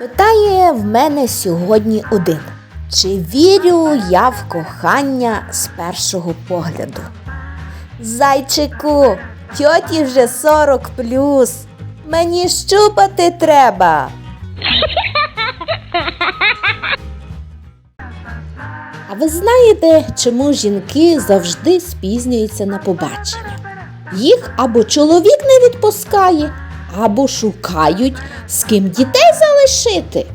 Питає в мене сьогодні один. Чи вірю я в кохання з першого погляду? Зайчику, тьоті вже 40 плюс. Мені щупати треба. А ви знаєте, чому жінки завжди спізнюються на побачення? Їх або чоловік не відпускає, або шукають, з ким дітей залишити.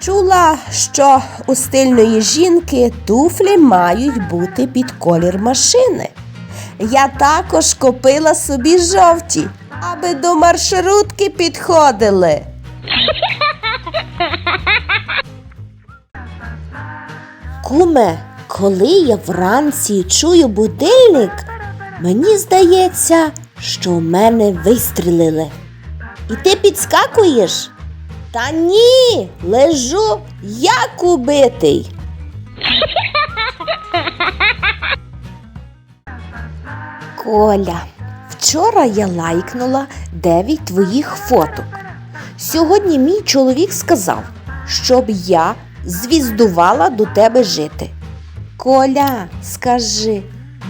Чула, що у стильної жінки туфлі мають бути під колір машини. Я також купила собі жовті, аби до маршрутки підходили. Куме, коли я вранці чую будильник, мені здається, що в мене вистрілили. І ти підскакуєш? Та ні, лежу як убитий. Коля, вчора я лайкнула дев'ять твоїх фоток. Сьогодні мій чоловік сказав, щоб я звіздувала до тебе жити. Коля, скажи,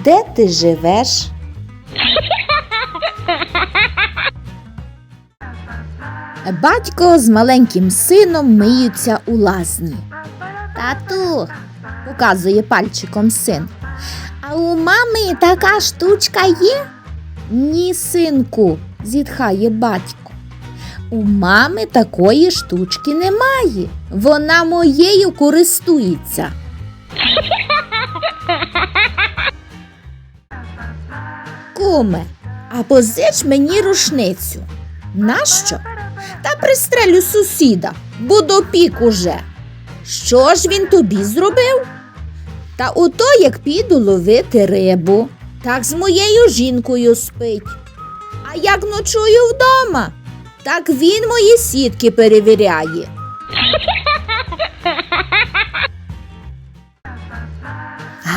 де ти живеш? Батько з маленьким сином миються у лазні. Тату, показує пальчиком син. А у мами така штучка є? Ні, синку, зітхає батько. У мами такої штучки немає. Вона моєю користується. Куме, а позич мені рушницю. Нащо? Та пристрелю сусіда, бо допік уже. Що ж він тобі зробив? Та ото як піду ловити рибу, так з моєю жінкою спить. А як ночую вдома, так він мої сітки перевіряє.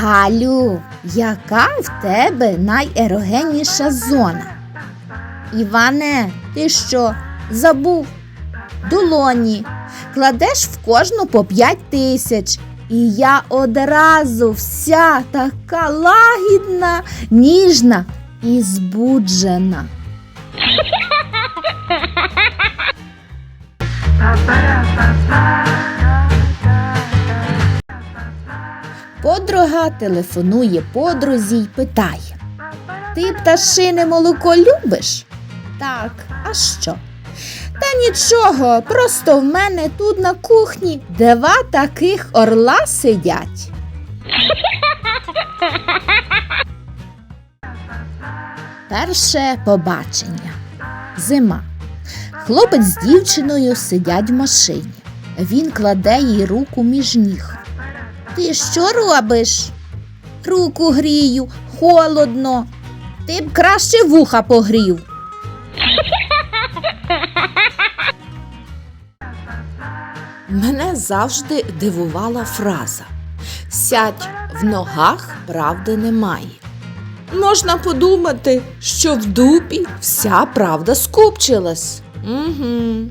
Галю, яка в тебе найерогенніша зона? Іване, ти що, забув? Долоні. Кладеш в кожну по п'ять тисяч. І я одразу вся така лагідна, ніжна і збуджена. Подруга телефонує подрузі й питає: Ти пташине молоко любиш? Так, а що? Та нічого, просто в мене тут на кухні два таких орла сидять. Перше побачення. Зима. Хлопець з дівчиною сидять в машині. Він кладе їй руку між ніг. Ти що робиш? Руку грію, холодно. Ти б краще вуха погрів. Мене завжди дивувала фраза Сядь в ногах правди немає. Можна подумати, що в дупі вся правда скупчилась. Угу.